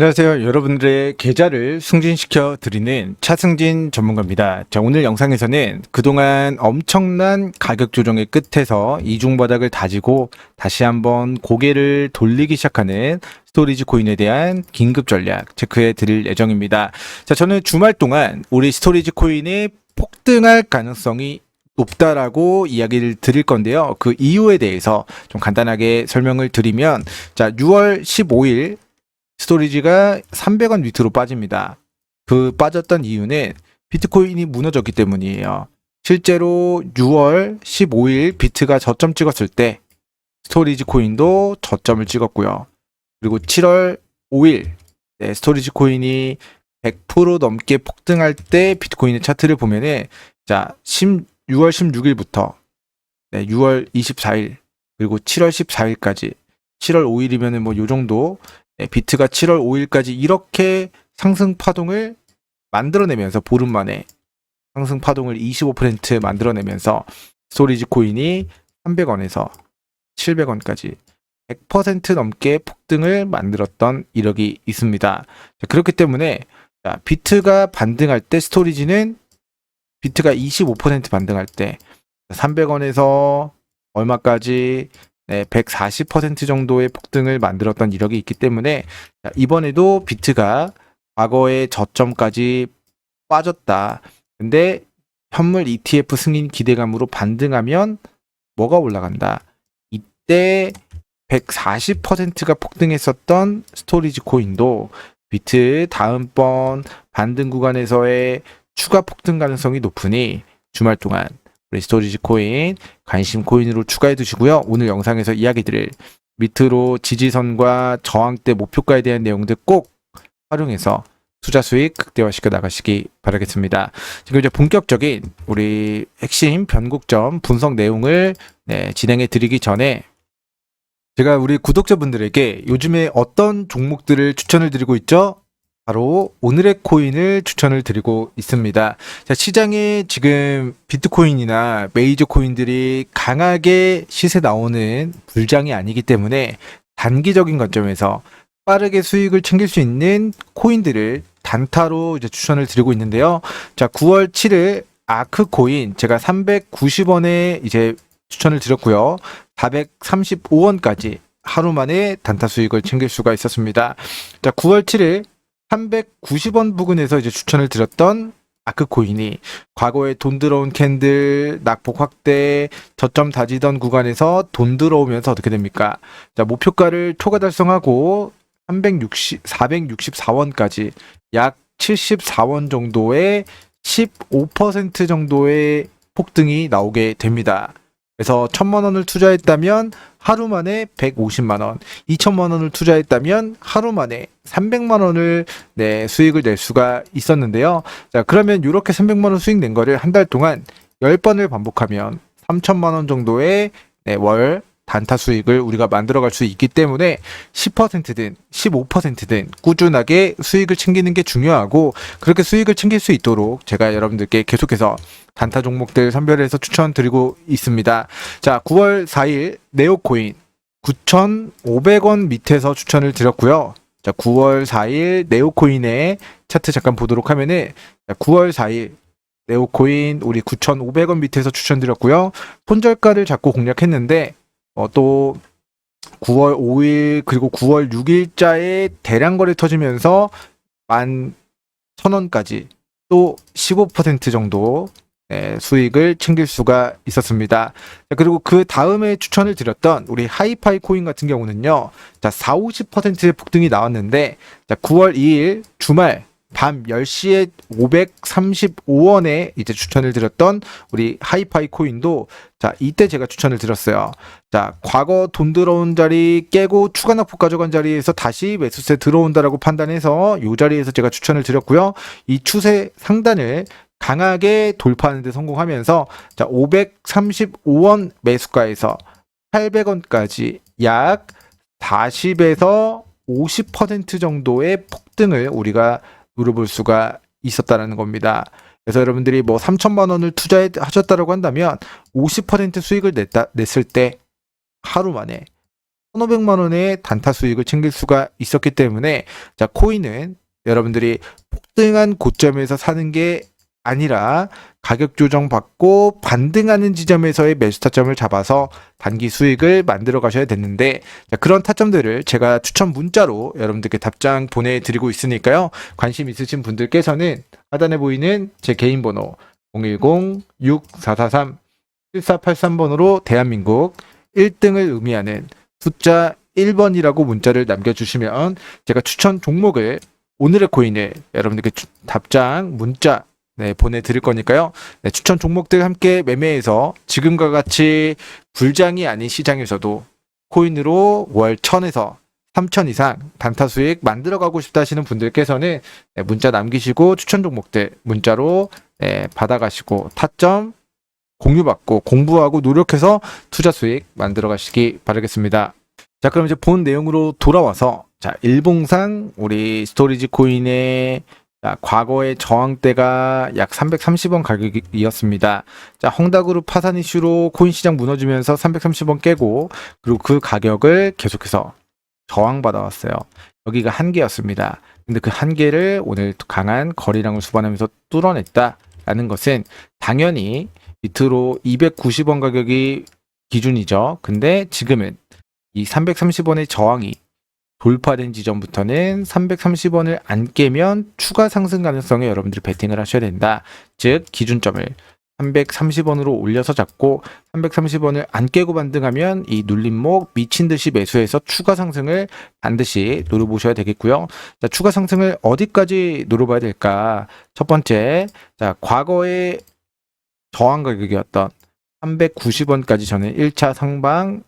안녕하세요. 여러분들의 계좌를 승진시켜 드리는 차승진 전문가입니다. 자, 오늘 영상에서는 그동안 엄청난 가격 조정의 끝에서 이중 바닥을 다지고 다시 한번 고개를 돌리기 시작하는 스토리지 코인에 대한 긴급 전략 체크해 드릴 예정입니다. 자, 저는 주말 동안 우리 스토리지 코인이 폭등할 가능성이 높다라고 이야기를 드릴 건데요. 그 이유에 대해서 좀 간단하게 설명을 드리면 자, 6월 15일 스토리지가 300원 밑으로 빠집니다. 그 빠졌던 이유는 비트코인이 무너졌기 때문이에요. 실제로 6월 15일 비트가 저점 찍었을 때 스토리지 코인도 저점을 찍었고요. 그리고 7월 5일 네, 스토리지 코인이 100% 넘게 폭등할 때 비트코인의 차트를 보면은 자 10, 6월 16일부터 네, 6월 24일 그리고 7월 14일까지 7월 5일이면은 뭐 요 정도 네, 비트가 7월 5일까지 이렇게 상승 파동을 만들어내면서 보름 만에 상승 파동을 25% 만들어내면서 스토리지 코인이 300원에서 700원까지 100% 넘게 폭등을 만들었던 이력이 있습니다. 자, 그렇기 때문에 자, 비트가 반등할 때 스토리지는 비트가 25% 반등할 때 300원에서 얼마까지 네, 140% 정도의 폭등을 만들었던 이력이 있기 때문에 자, 이번에도 비트가 과거의 저점까지 빠졌다. 근데 현물 ETF 승인 기대감으로 반등하면 뭐가 올라간다. 이때 140%가 폭등했었던 스토리지 코인도 비트 다음번 반등 구간에서의 추가 폭등 가능성이 높으니 주말 동안 우리 스토리지 코인 관심 코인으로 추가해 두시고요. 오늘 영상에서 이야기 드릴 밑으로 지지선과 저항대 목표가에 대한 내용들 꼭 활용해서 투자 수익 극대화시켜 나가시기 바라겠습니다. 지금 이제 본격적인 우리 핵심 변곡점 분석 내용을 네, 진행해 드리기 전에 제가 우리 구독자분들에게 요즘에 어떤 종목들을 추천을 드리고 있죠? 바로 오늘의 코인을 추천을 드리고 있습니다. 자, 시장에 지금 비트코인이나 메이저 코인들이 강하게 시세 나오는 불장이 아니기 때문에 단기적인 관점에서 빠르게 수익을 챙길 수 있는 코인들을 단타로 이제 추천을 드리고 있는데요. 자, 9월 7일 아크 코인 제가 390원에 이제 추천을 드렸고요. 435원까지 하루 만에 단타 수익을 챙길 수가 있었습니다. 자, 9월 7일 390원 부근에서 이제 추천을 드렸던 아크코인이 과거에 돈 들어온 캔들 낙폭 확대 저점 다지던 구간에서 돈 들어오면서 어떻게 됩니까? 자 목표가를 초과 달성하고 360 464원까지 약 74원 정도의 15% 정도의 폭등이 나오게 됩니다. 그래서 1000만 원을 투자했다면 하루 만에 150만 원, 2천만 원을 투자했다면 하루 만에 300만 원을 네, 수익을 낼 수가 있었는데요. 자, 그러면 이렇게 300만 원 수익 낸 거를 한 달 동안 10번을 반복하면 3천만 원 정도의 네, 월 단타 수익을 우리가 만들어갈 수 있기 때문에 10%든 15%든 꾸준하게 수익을 챙기는 게 중요하고 그렇게 수익을 챙길 수 있도록 제가 여러분들께 계속해서 단타 종목들 선별해서 추천드리고 있습니다. 자, 9월 4일 네오코인 9,500원 밑에서 추천을 드렸고요. 자, 9월 4일 네오코인의 차트 잠깐 보도록 하면은 자, 9월 4일 네오코인 우리 9,500원 밑에서 추천드렸고요. 손절가를 잡고 공략했는데 어, 또 9월 5일 그리고 9월 6일자에 대량 거래 터지면서 11,000원까지 또 15% 정도 네, 수익을 챙길 수가 있었습니다. 자, 그리고 그 다음에 추천을 드렸던 우리 하이파이 코인 같은 경우는요. 자, 4, 50%의 폭등이 나왔는데 자, 9월 2일 주말 밤 10시에 535원에 이제 추천을 드렸던 우리 하이파이 코인도 자, 이때 제가 추천을 드렸어요. 자, 과거 돈 들어온 자리 깨고 추가 낙폭 가져간 자리에서 다시 매수세 들어온다라고 판단해서 이 자리에서 제가 추천을 드렸고요. 이 추세 상단을 강하게 돌파하는 데 성공하면서 자, 535원 매수가에서 800원까지 약 40에서 50% 정도의 폭등을 우리가 누려볼 수가 있었다는 겁니다. 그래서 여러분들이 뭐 3천만 원을 투자하셨다라고 한다면 50% 수익을 냈다, 냈을 때 하루 만에 1,500만 원의 단타 수익을 챙길 수가 있었기 때문에 자, 코인은 여러분들이 폭등한 고점에서 사는 게 아니라 가격 조정 받고 반등하는 지점에서의 매수 타점을 잡아서 단기 수익을 만들어 가셔야 되는데 자, 그런 타점들을 제가 추천 문자로 여러분들께 답장 보내드리고 있으니까요. 관심 있으신 분들께서는 하단에 보이는 제 개인 번호 010-6443-7483번으로 대한민국 1등을 의미하는 숫자 1번이라고 문자를 남겨주시면 제가 추천 종목을 오늘의 코인을 여러분들께 추- 답장 문자 네, 보내드릴 거니까요. 네, 추천 종목들 함께 매매해서 지금과 같이 불장이 아닌 시장에서도 코인으로 월 1000에서 3000 이상 단타 수익 만들어가고 싶다 하시는 분들께서는 네, 문자 남기시고 추천 종목들 문자로 네, 받아가시고 타점 공유받고 공부하고 노력해서 투자 수익 만들어 가시기 바라겠습니다. 자, 그럼 이제 본 내용으로 돌아와서 자, 일봉상 우리 스토리지 코인의 자, 과거의 저항대가 약 330원 가격이었습니다. 자, 헝다그룹 파산 이슈로 코인 시장 무너지면서 330원 깨고 그리고 그 가격을 계속해서 저항받아 왔어요. 여기가 한계였습니다. 근데 그 한계를 오늘 강한 거리량을 수반하면서 뚫어냈다라는 것은 당연히 밑으로 290원 가격이 기준이죠. 근데 지금은 이 330원의 저항이 돌파된 지점부터는 330원을 안 깨면 추가 상승 가능성에 여러분들이 베팅을 하셔야 된다. 즉 기준점을 330원으로 올려서 잡고 330원을 안 깨고 반등하면 이 눌림목 미친 듯이 매수해서 추가 상승을 반드시 노려보셔야 되겠고요. 자, 추가 상승을 어디까지 노려봐야 될까? 첫 번째, 자, 과거에 저항 가격이었던 390원까지 저는 1차 상방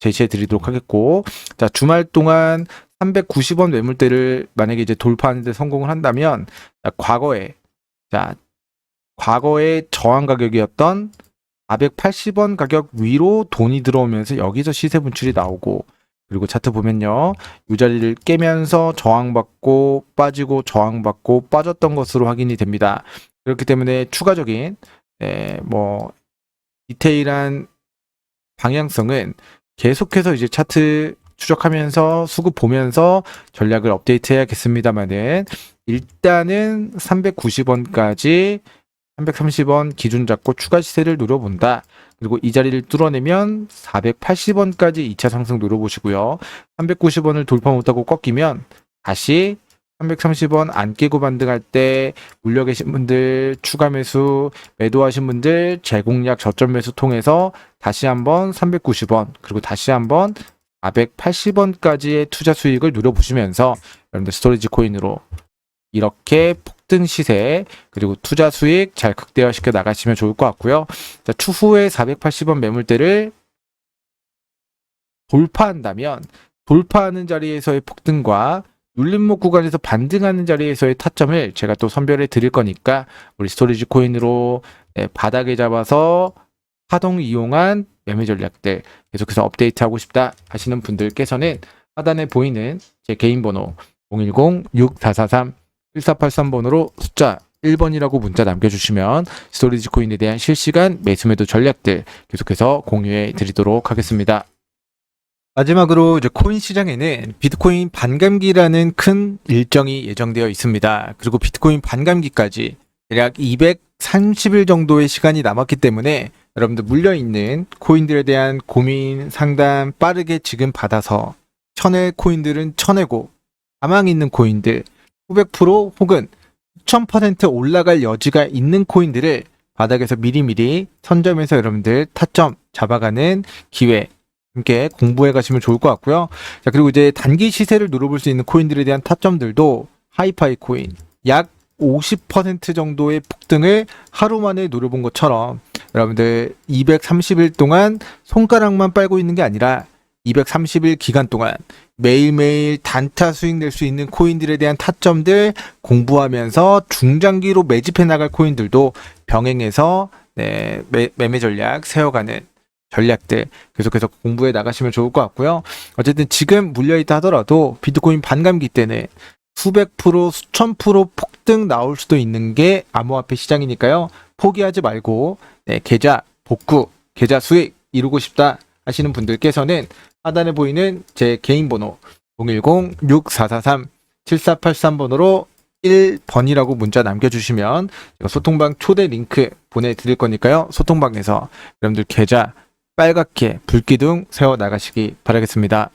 제시해 드리도록 하겠고 자 주말 동안 390원 매물대를 만약에 이제 돌파하는데 성공을 한다면 자, 과거에 자 과거의 저항 가격이었던 480원 가격 위로 돈이 들어오면서 여기서 시세 분출이 나오고 그리고 차트 보면요. 이 자리를 깨면서 저항받고 빠지고 저항받고 빠졌던 것으로 확인이 됩니다. 그렇기 때문에 추가적인 네, 뭐 디테일한 방향성은 계속해서 이제 차트 추적하면서 수급 보면서 전략을 업데이트 해야겠습니다만은 일단은 390원까지 330원 기준 잡고 추가 시세를 노려본다. 그리고 이 자리를 뚫어내면 480원까지 2차 상승 노려보시고요. 390원을 돌파 못하고 꺾이면 다시 330원 안 깨고 반등할 때 물려 계신 분들 추가 매수 매도하신 분들 재공략 저점 매수 통해서 다시 한번 390원 그리고 다시 한번 480원까지의 투자 수익을 누려보시면서 여러분들 스토리지 코인으로 이렇게 폭등 시세 그리고 투자 수익 잘 극대화 시켜 나가시면 좋을 것 같고요. 자, 추후에 480원 매물대를 돌파한다면 돌파하는 자리에서의 폭등과 눌림목 구간에서 반등하는 자리에서의 타점을 제가 또 선별해 드릴 거니까 우리 스토리지 코인으로 네, 바닥에 잡아서 하동 이용한 매매 전략들 계속해서 업데이트하고 싶다 하시는 분들께서는 하단에 보이는 제 개인 번호 010-6443-1483번으로 숫자 1번이라고 문자 남겨주시면 스토리지 코인에 대한 실시간 매수 매도 전략들 계속해서 공유해 드리도록 하겠습니다. 마지막으로 이제 코인 시장에는 비트코인 반감기라는 큰 일정이 예정되어 있습니다. 그리고 비트코인 반감기까지 대략 230일 정도의 시간이 남았기 때문에 여러분들 물려있는 코인들에 대한 고민 상담 빠르게 지금 받아서 천의 코인들은 쳐내고 가망 있는 코인들 900% 혹은 1000% 올라갈 여지가 있는 코인들을 바닥에서 미리미리 선점해서 여러분들 타점 잡아가는 기회 함께 공부해 가시면 좋을 것 같고요. 자, 그리고 이제 단기 시세를 노려볼 수 있는 코인들에 대한 타점들도 하이파이 코인 약 50% 정도의 폭등을 하루 만에 노려본 것처럼 여러분들 230일 동안 손가락만 빨고 있는 게 아니라 230일 기간 동안 매일매일 단타 수익 낼 수 있는 코인들에 대한 타점들 공부하면서 중장기로 매집해 나갈 코인들도 병행해서 네, 매, 매매 전략 세워가는 전략들 계속해서 공부해 나가시면 좋을 것 같고요. 어쨌든 지금 물려있다 하더라도 비트코인 반감기 때는 수백 프로, 수천 프로 폭등 나올 수도 있는 게 암호화폐 시장이니까요. 포기하지 말고 네, 계좌 복구, 계좌 수익 이루고 싶다 하시는 분들께서는 하단에 보이는 제 개인 번호 010-6443-7483번으로 1번이라고 문자 남겨주시면 소통방 초대 링크 보내드릴 거니까요. 소통방에서 여러분들 계좌 빨갛게 불기둥 세워 나가시기 바라겠습니다.